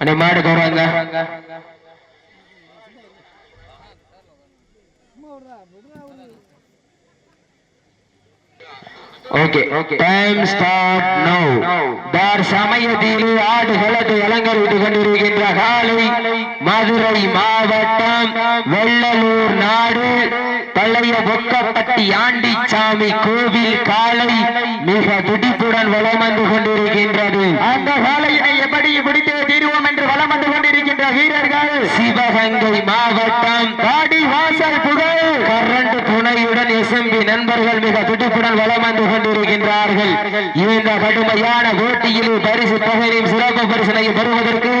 அண்ணே மாடு கௌரவங்க ஓகே டைம் ஸ்டாப் நோ தார் சமயத்தில் ஆடுகளது அலங்கரித்துக் கொண்டிருக்கின்ற காலை மதுரை மாவட்டம் வெள்ளலூர் நாடு பழைய பொக்கப்பட்டி ஆண்டிச்சாமி கோவில் காலை மிக துடிப்புடன் வலம் வந்து கொண்டிருக்கின்றது. அந்த காலையினை எப்படி பிடித்தே தீர்வோம் என்று வலம் வந்து கொண்டிருக்கின்ற வீரர்கள்? சிவகங்கை மாவட்டம். பாடி வாசல் புகழ். கரண்ட் துணையுடன் எஸ்எம்பி நண்பர்கள் மிக துடிப்புடன் வலம் வந்து கொண்டிருக்கின்றார்கள். இந்த கடுமையான போட்டியில் பரிசு தொகையும் சிறப்பு பரிசனையும் பெறுவதற்கு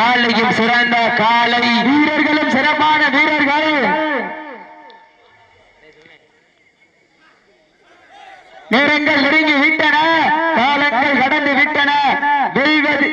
காலையும் சிறந்த காலை. வீரர்களும் சிறப்பான வீரர்கள். நேரங்கள் நெருங்கி விட்டன காலங்கள் கடந்து விட்டன. வெல்வது.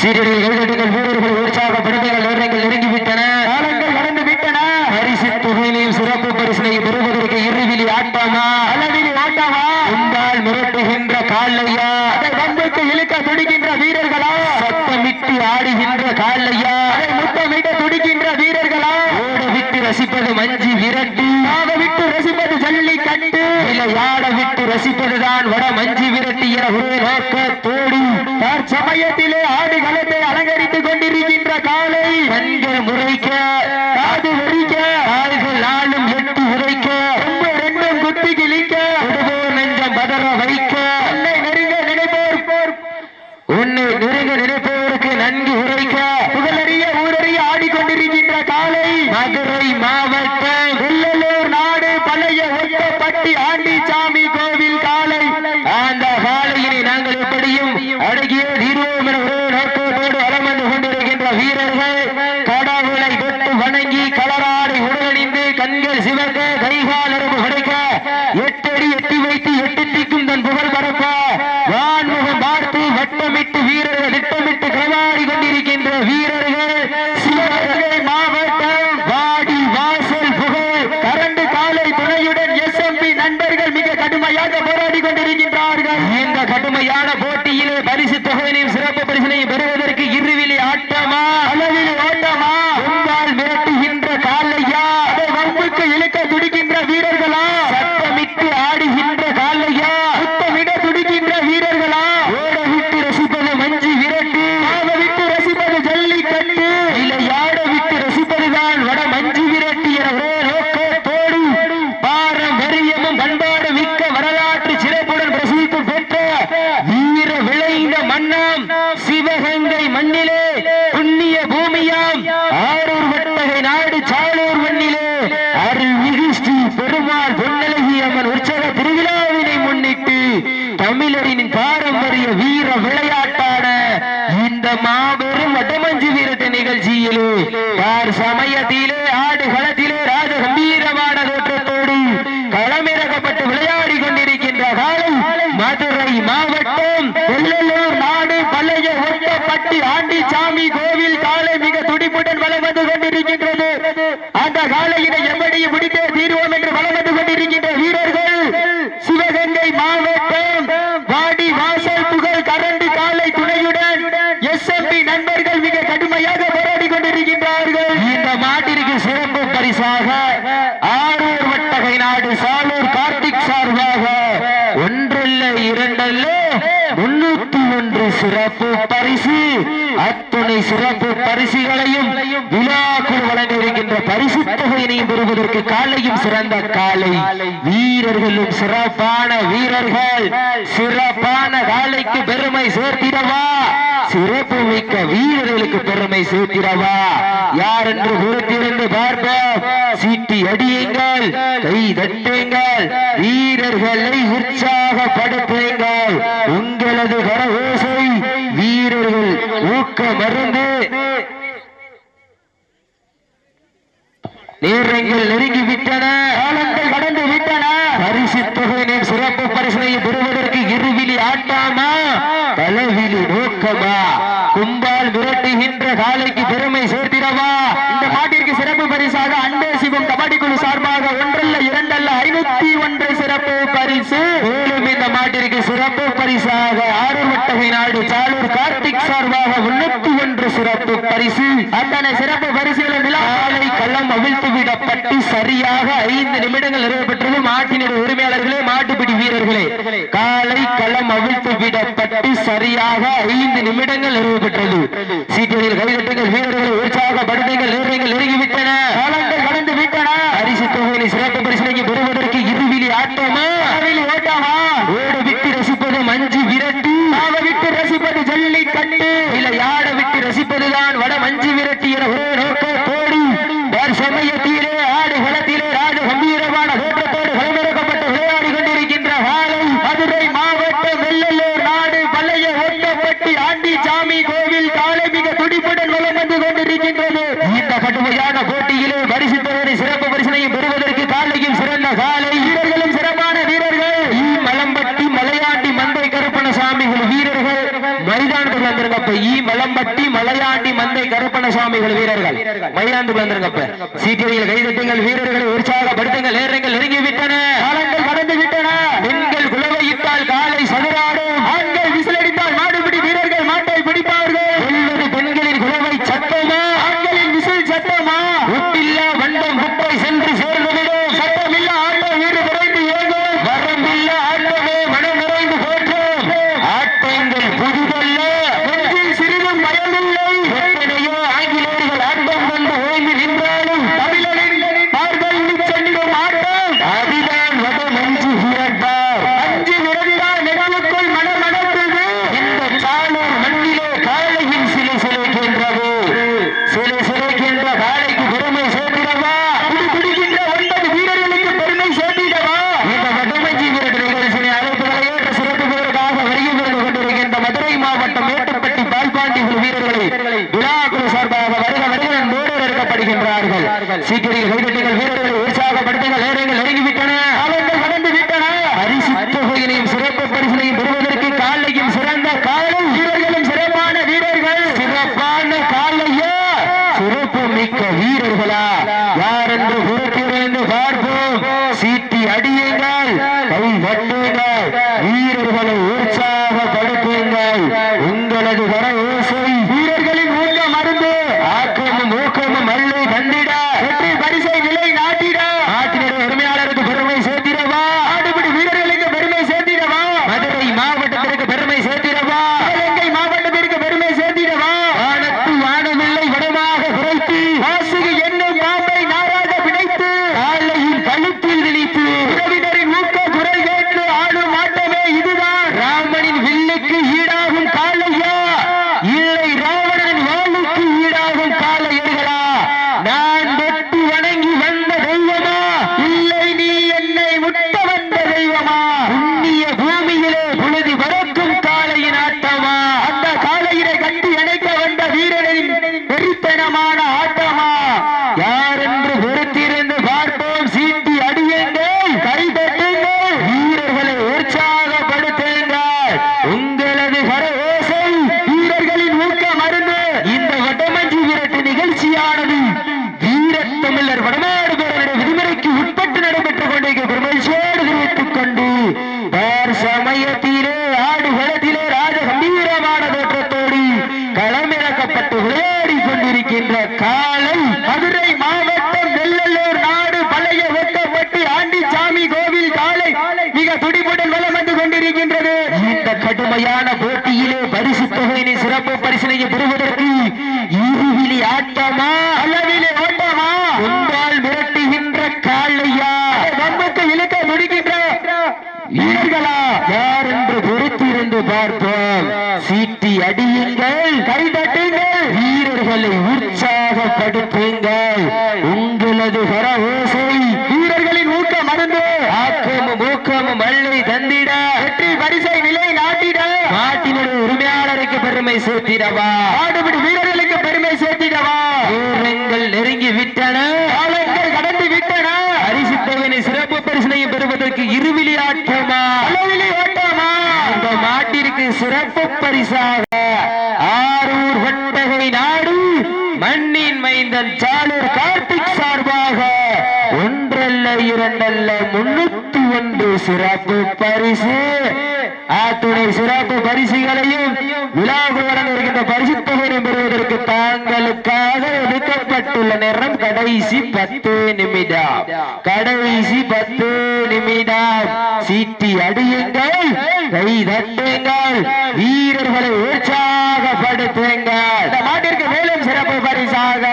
சீரடி வீரர்கள் உற்சாகப்படுத்துங்கள் நேரங்கள் நெருங்கி விட்டன காலங்கள் கடந்து விட்டன பரிசு தொகையிலையும் சிறப்பு பரிசினையும் பெறுவதற்கு இருவிழி ஆட்டமா அளவிலி ஆட்டமா உண்டால் மிரட்டுகின்ற காலையா அதை வம்புக்கு இழுக்க துடிக்கின்ற வீரர்களா சத்தமிட்டு ஆடுகின்ற காலையா அதை முத்தமிட்டு துடிக்கின்ற வீரர்களா ஓட விட்டு ரசிப்பது மஞ்சி விரட்டு. ஆட விட்டு ரசிப்பது ஜல்லி கட்டு விளையாட விட்டு ரசிப்பதுதான் வட மஞ்சி விரட்டு என ஒரு நோக்கத்தோடு தற்சமயத்திலே ஆடுகளத்தை அலங்கரித்துக் கொண்டிருக்கின்ற காலை கண்கள் முறைக்க காது வெறிக்க கால்கள் நாளும் எட்டு உரைக்க ரொம்ப ரெண்டும் குத்தி கிழிக்க விடுவோர் நெஞ்சம் பதற வைக்க உன்னை நெருங்க நினைப்போர் உன்னை நெருங்க நினைப்பவருக்கு நன்கு உரைக்க புகழறிய ஊரறிய ஆடிக்கொண்டிருக்கின்ற காலை மதுரை மாவட்டம் வெள்ளலூர் நாடு பழைய ஒட்டப்பட்டி ஆண்டிச்சாமி கோவில் காலை அந்த காலையினை நாங்கள் எப்படியும் அடங்கிய தீர்வோம் என ஒரே நோக்கத்தோடு வலம் வந்து கொண்டிருக்கின்ற வீரர்கள் கடவுளை தொட்டு வணங்கி கலராடை உடலணிந்து கண்கள் சிவக்க கைகால் அரும்பு கிடைக்க எட்டடி எட்டி வைத்து எட்டு திக்கும் தன் புகழ் பரப்ப வான்முகம் பார்த்து வட்டமிட்டு வீரர்கள் திட்டமிட்டு களவாடி கொண்டிருக்கின்ற வீரர்கள் சிவகங்கை மாவட்டம் வாடி வாசல் புகழ் கரண்டு காலை துணையுடன் எஸ்எம்பி நண்பர்கள் மிக கடுமையாக போராடி கொண்டிருக்கின்றார்கள் இந்த கடுமையான போட்டியிலே பரிசு தொகையினையும் சிறப்பு பரிசினையும் பெறுவதற்கு இருவிழி ஆட்டமா அளவில் ஓட்டமா உங்களால் மிரட்டுகின்ற காலையா அதை வம்புக்கு இழுக்க துடிக்கின்ற வீரர்களா சத்தமிட்டு ஆடுகின்ற காலையா சுத்தமிட துடிக்கின்ற வீரர்களா ஓட விட்டு ரசிப்பது மஞ்சி விரட்டு ஆட விட்டு ரசிப்பது ஜல்லி கட்டு விளையாட விட்டு ரசிப்பதுதான் வட மஞ்சி விரட்டு என ஒரே நோக்கத்தோடு பாரம்பரியமும் பண்பாடு மிக்க வரலாற்று சிறப்புடன் பிரசித்தி பெற்ற வீர விளைந்த மன்னம் சிவகங்கை மண்ணிலே புண்ணிய பூமியாம் ஆரூர் வட்டகை நாடு சாலூர் மண்ணிலே அருள்மிகு ஸ்ரீ பெருமாள் பொன்னழகி அம்மன் உற்சவ திருவிழாவினை முன்னிட்டு தமிழரின் பாரம்பரிய வீர விளையாட்டான இந்த மாபெரும் வடமஞ்சு வீரட்ட நிகழ்ச்சியிலே யார் சமயத்திலே ஆடு களத்திலே ராஜ கம்பீரமான தோற்றத்தோடு களமிறக்கப்பட்டு விளையாடி கொண்டிருக்கின்ற காலை மதுரை மாவட்டம் வெள்ளலூர் நாடு பழைய ஆண்டி சாமி கோவில் காலை மிக துடிப்புடன் வளம் வந்து கொண்டிருக்கின்றது. அந்த காலையினை எப்படியும் முடித்தே தீர்வோம் என்று வளம் வந்து கொண்டிருக்கின்ற வீரர்கள் சிவகங்கை மாவட்டம் வாடி வாசல் புகழ் கரண்டு காலை துணையுடன் எஸ்எம்பி நண்பர்கள் மிக கடுமையாக போராடி கொண்டிருக்கின்றார்கள் இந்த மாட்டிற்கு சிறப்பு பரிசாக ஆரூர் வட்டகை நாடு சாலூர் கார்த்திக் சார்பாக ஒன்றல்ல இரண்டல்ல முன்னூத்தி ஒன்று சிறப்பு பரிசு அத்துணை சிறப்பு பரிசுகளையும் விழாக்குள் வழங்க இருக்கின்ற பரிசு தொகையினையும் பெறுவதற்கு காலையும் சிறந்த காலை. வீரர்களும் சிறப்பான வீரர்கள். சிறப்பான காலைக்கு பெருமை சேர்த்திடவா? சிறப்பு மிக்க வீரர்களுக்கு பெருமை சேர்த்திடவா? யார் என்று பொறுத்திருந்து பார்ப்போம். சீட்டி அடியுங்கள் கை தட்டுங்கள் வீரர்களை உற்சாகப்படுத்துங்கள். உங்களது கரவோசை வீரர்கள் ஊக்க மருந்து நேரங்கள் நெருங்கி விட்டன. காலங்கள் கடந்து விட்டன. பரிசு தொகையின் சிறப்பு பரிசனை பெறுவதற்கு இருவிலி ஆட்டாமா? தலைவிலி நோக்கமா? கும்பால் விரட்டுகின்ற காலைக்கு பெருமை சேர்த்திடவா? இந்த மாட்டிற்கு சிறப்பு பரிசாக அன்பே சிவம் கபடி குழு சார்பாக ஒன்றல்ல இரண்டல்ல ஐநூத்தி ஒன்று சிறப்பு பரிசு. மேலும் இந்த மாட்டிற்கு சிறப்பு பரிசாக ஆறுவட்டகை நாடு சாலூர் கார்த்திக் சார்பாக முன்னூத்தி ஒன்று சிறப்பு பரிசு. அத்தனை சிறப்பு சரியாக ஐந்து நிமிடங்கள் நிறைவேற்றது மாட்டினுடைய உரிமையாளர்களே மாட்டுப்பிடி வீரர்களே. காலை களம் அவிழ்த்து விடப்பட்டு சரியாக ஐந்து நிமிடங்கள் நிறைவேற்றது சீட்டில் கைதட்டுங்கள் வீரர்களை உற்சாகப்படுத்துங்கள் நேரங்கள் நெருங்கிவிட்டன. கடந்து விட்டன. அரிசி தொகுதியில் சிறப்பு வீரர்கள். வீரர்கள். மயிலாண்டு பிளந்திருங்கப்ப சீட்டியில் கைதட்டுங்கள் வீரர்களை உற்சாகப்படுத்துங்கள். நேரங்கள் நெருங்கி விட்டன காலங்கள் கடந்து விட்டன. பெறுவார்களா யார் என்று பொறுத்திருந்து பார்ப்போம். சீட்டி அடியே சிறப்பான போட்டியிலே பரிசு தொகையினை சிறப்பு பரிசனையை பெறுவதற்கு இருவிழி ஆட்டமா சேர்த்திடவா பாடுபடி வீரர்களுக்கு பெருமை சேர்த்திடவா? தூரங்கள் நெருங்கி விட்டன. காலங்கள் கடந்து விட்டன. அரிசி தொகையினை சிறப்பு பரிசனையும் பெறுவதற்கு இருவிழி ஆட்டமா? அளவிலி ஓட்டமா? இந்த மாட்டிற்கு சிறப்பு பரிசாக. ஆரூர் வட்டகை நாடு மண்ணின் மைந்தன் சாலூர் கார்த்திக் சார்பாக. ஒன்று ஒன்றல்ல இரண்டல்ல? முன்னூத்தி ஒன்று சிறப்பு பரிசு. அத்துணை சிறப்பு பரிசுகளையும் விழாவுடன் இருக்கின்ற பரிசு தொகையை பெறுவதற்கு தாங்களுக்காக ஒதுக்கப்பட்டுள்ள நேரம் கடைசி பத்து நிமிடம். கடைசி பத்து நிமிடம். சீட்டி அடியுங்கள் கை தட்டுங்கள் வீரர்களை உற்சாகப்படுத்துங்கள். மாட்டிற்கு மேலும் சிறப்பு பரிசாக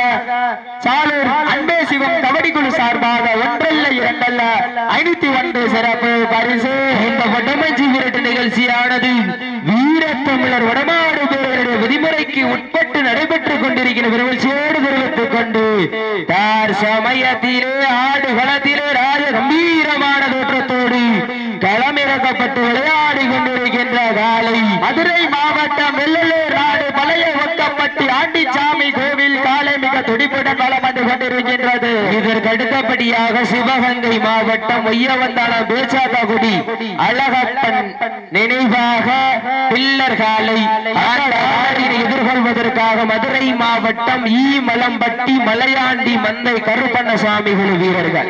சாலூர் அன்பே சிவம் கபடி குழு சார்பாக ஒன்று இரண்டல்ல ஐநூத்தி ஒன்று சிறப்பு பரிசு. இந்த வடமஞ்சி விரட்டு நிகழ்ச்சியானது வீரத்தமிழர் வடமாடு பேரருடைய விதிமுறைக்கு உட்பட்டு நடைபெற்றுக் கொண்டிருக்கிற விரைவச்சியோடு தெரிவித்துக் கொண்டு தார் சமயத்திலே ஆடு களத்திலே ராஜ கம்பீரமான தோற்றத்தோடு களமிறக்கப்பட்டு விளையாடி கொண்டிருக்கின்ற காலை மதுரை மாவட்டம் வெள்ளலூர் நாடு பழைய ஒத்தப்பட்டி ஆண்டிச்சாமி துடிப்புடன் வளம் வந்து கொண்டிருக்கின்றது. இதற்கு அடுத்தபடியாக சிவகங்கை மாவட்டம் ஒய்யவந்தானம் பேச்சாத்தகுடி அழகப்பன் நினைவாக பில்லர் காலை எதிர்கொள்வதற்காக மதுரை மாவட்டம் ஈ மலம்பட்டி மலையாண்டி மந்தை கருப்பண்ணசாமி குழு வீரர்கள்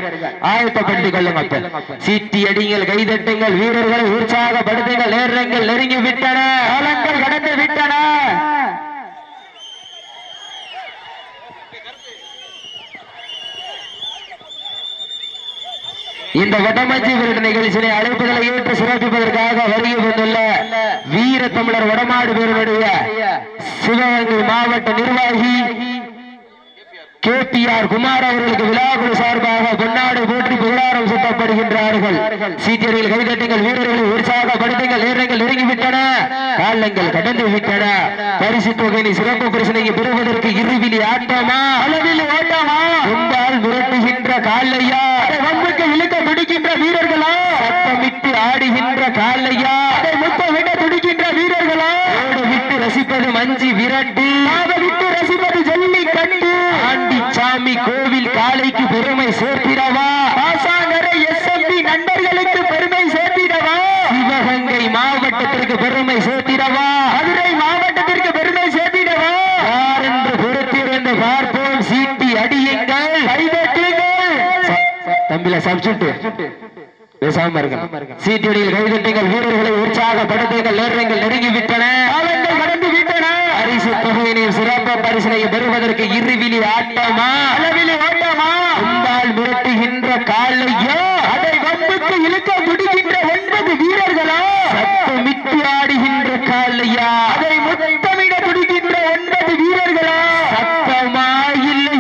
ஆயத்தப்படுத்திக் கொள்ளுங்க சீட்டி அடிங்கள் கைதட்டுங்கள் வீரர்களை உற்சாகப்படுத்துங்கள் நேரங்கள் நெருங்கி விட்டன. காலங்கள் கடந்து விட்டன. இந்த வடமஞ்சி விருது நிகழ்ச்சியை அழைப்புகளை ஏற்று சிறப்பிப்பதற்காக வருகை வந்துள்ள வீர தமிழர் வடமாடு பேருடைய சிவகங்கை மாவட்ட நிர்வாகி கே பி ஆர் குமார் அவர்களுக்கு விழாக்குழு சார்பாக பொன்னாடு போற்றி புகழாரம் சுட்டப்படுகின்றார்கள். சீட்டியர்கள் கைதட்டுங்கள் வீரர்களை உற்சாகப்படுத்துங்கள் நேரங்கள் நெருங்கிவிட்டன காலங்கள் கடந்து விட்டன. பரிசு தொகையை சிறப்பு பரிசனை பெறுவதற்கு இருவிலி ஆட்டமா? அளவில் ஓட்டமா? முரட்டுகின்ற காலையா வம்புக்கு இழுக்க துடிக்கின்ற வீரர்களா. சத்தமிட்டு ஆடுகின்ற காலையா முத்தமிட துடிக்கின்ற வீரர்களா. ஓடு விட்டு ரசிப்பது மஞ்சி விரட்டு. விட்டு ரசிப்பது ஜல்லி கட்டு ஆண்டி சாமி கோவில் காலைக்கு பெருமை சேர்த்திடவா பாசாங்கரை எஸ்எம்பி நண்பர்களுக்கு பெருமை சேர்த்திடவா சிவகங்கை மாவட்டத்திற்கு பெருமை சேர்த்திடவா மதுரை மாவட்டத்திற்கு பெருமை சேர்த்திடவா யார் என்று பொறுத்திருந்து பார்ப்போம் சீட்டி அடியுங்கள் கைதட்டுங்கள் சப்ஜெக்ட் பேசாம இருக்க சீட்டியடியில் கைதட்டுங்கள் வீரர்களை உற்சாகப்படுத்துங்கள் நேரங்கள் நெருங்கி விட்டன கடந்து விட்டன பரிசு தொகையினையும் சிறப்பு பரிசனை பெறுவதற்கு இருவிலி ஆட்டமா? அளவிலி ஓட்டமா? உண்டால் மிரட்டுகின்ற காலையோ அதை வம்புக்கு இழுக்க முடிகின்ற ஒன்பது வீரர்களா சத்தமிட்டு ஆடுகின்ற காலையா அதை முத்தமிட துடிக்கின்ற ஒன்பது வீரர்களா சத்தமா இல்லை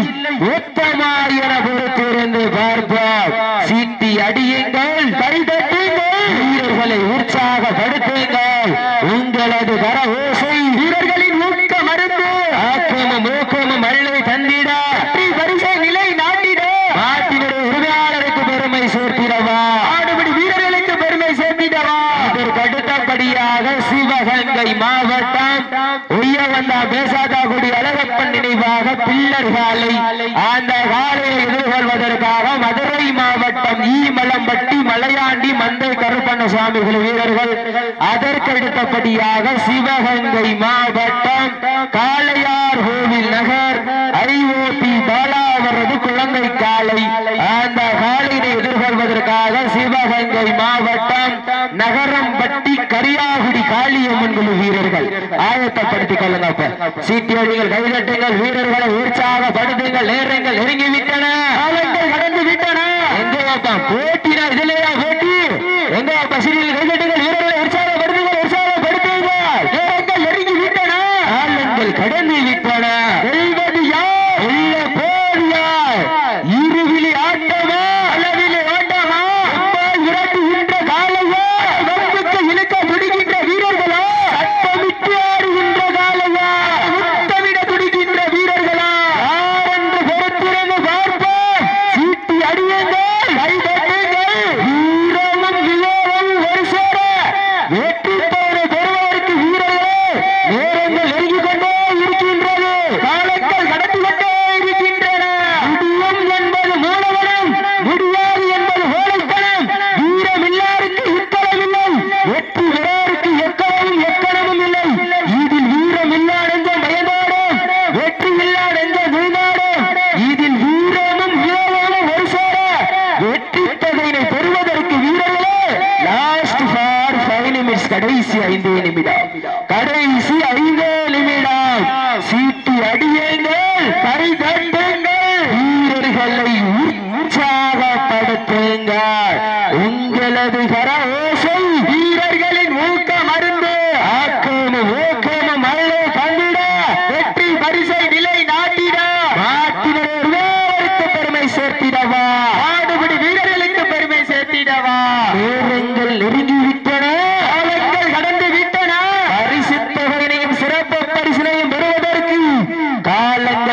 உத்தமா என பொறுத்திருந்து பார்ப்போம் சீட்டி அடியுங்கள் கைதட்டுங்கள் வீரர்களை உற்சாகப்படுத்துங்கள் உங்களது கர ஓசை வீரர்களின் ஊக்க மருந்து ஆக்கமும் ஊக்கமும் அள்ளை தந்திட வெற்றி பரிசை நிலை நாட்டிட நாட்டினுடைய உரிமையாளருக்கு பெருமை சேர்த்திடவா ஆடுபடி வீரர்களுக்கு பெருமை சேர்த்திடவா இதற்கு அடுத்தபடியாக சிவகங்கை மாவட்டம் உய்யவந்தா பேசாதாகுடி அழகப்பன் நினைவாக பில்லர் காலை அந்த காலையை எதிர்கொள்வதற்காக மதுரை மாவட்டம் ஈமலம்பட்டி மலையாண்டி மந்தை கருப்பண்ண சுவாமிகள் வீரர்கள் அதற்கடுத்தபடியாக சிவகங்கை மாவட்டம் காளையார் கோவில் நகர் ஐஓபி பாலா அவரது குழந்தை காலை அந்த காலை எதிர்கொள்வதற்காக சிவகங்கை மாவட்டம் நகரம்பட்டி கரியாகுடி காளியம்மன் குழு வீரர்கள். ஆயத்தப்படுத்திக் கொள்ளுங்க அப்ப. சீட்டியடிகள் கைதட்டுங்கள் வீரர்களை உற்சாகப்படுத்துங்கள் நேரங்கள் நெருங்கி விட்டன கடந்து விட்டன எங்க போட்டினா இதுலயா போட்டி? எங்க அப்பா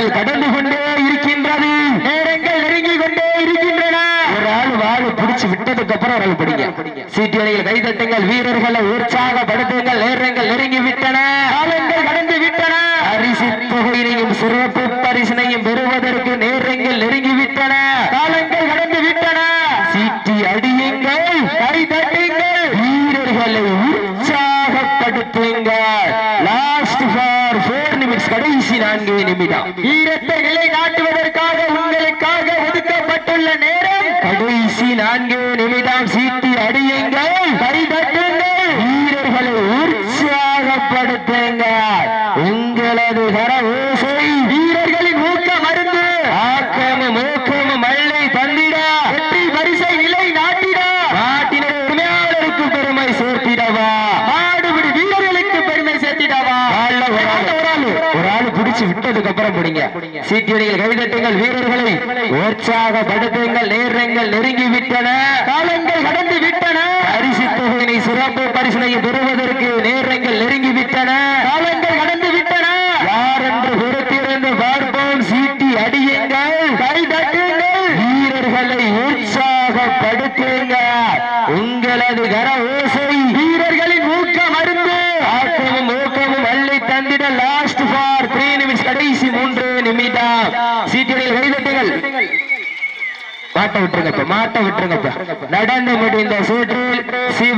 காலங்கள் கடந்து கொண்டே இருக்கின்றது. நேரங்கள் நெருங்கி கொண்டே இருக்கின்றன. ஒரு ஆள் வாழை பிடிச்சு விட்டதுக்கு அப்புறம் ஆள் பிடிங்க. கைதட்டுங்கள் வீரர்களை உற்சாகப்படுத்துங்கள் நேரங்கள் நெருங்கி விட்டன. காலங்கள் கடந்து விட்டன. பரிசு தொகையினையும் சிறப்பு பரிசினையும் பெறுவதற்கு நேரங்கள் நெருங்கி விட்டன. காலங்கள் கடந்து விட்டன. சீட்டி அடியுங்கள் நிமிடம். வீரத்தை நிலை நாட்டுவதற்காக உங்களுக்காக ஒதுக்கப்பட்டுள்ள நேரம். கடைசி நான்கு நிமிடம் சீட்டி அடியுங்கள். கை தட்டுங்கள் வீரர்களை உற்சாகப்படுத்துங்கள். உங்களது கர ஓசை வீரர்களின் ஊக்கம் அருந்து ஆக்கமும் ஊக்கமும் மழை தந்திட வெற்றி பரிசை நிலை நாட்டிட நாட்டினர் உரிமையாளருக்கு பெருமை சேர்த்திடவா நாடுபடி வீரர்களுக்கு பெருமை சேர்த்திடவா ஆள்ல ஒரு ஆளு, ஒரு ஆளு ஒரு ஆளு அப்புறம் பிடிங்க. சீட்டியடிகள் கைதட்டுங்கள் வீரர்களை. உற்சாகப்படுத்துங்கள் நேரங்கள் நெருங்கி விட்டன காலங்கள் கடந்து விட்டன. பரிசு தொகையினை சிறப்பு பரிசினை பெறுவதற்கு நேரங்கள் நெருங்கி விட்டன காலங்கள் கடந்து விட்டன யார் என்று பொறுத்திருந்து பார்ப்போம் சீட்டி அடியுங்கள் கை தட்டுங்கள் வீரர்களை உற்சாகப்படுத்துங்கள் உங்களது கர ஓசை வீரர்களின் ஊக்கம் அருந்து ஆக்கமும் ஊக்கமும் அள்ளி தந்திட லாஸ்ட் ஃபார் த்ரீ நிமிட்ஸ் கடைசி மூன்று நிமிடம் சீட்டியடிகள் கைதட்டுங்கள் மாட்டை விட்டுருங்கப்ப மாட்டை விட்டுருங்கப்ப. நடந்து முடிந்த சூற்றில் சிவ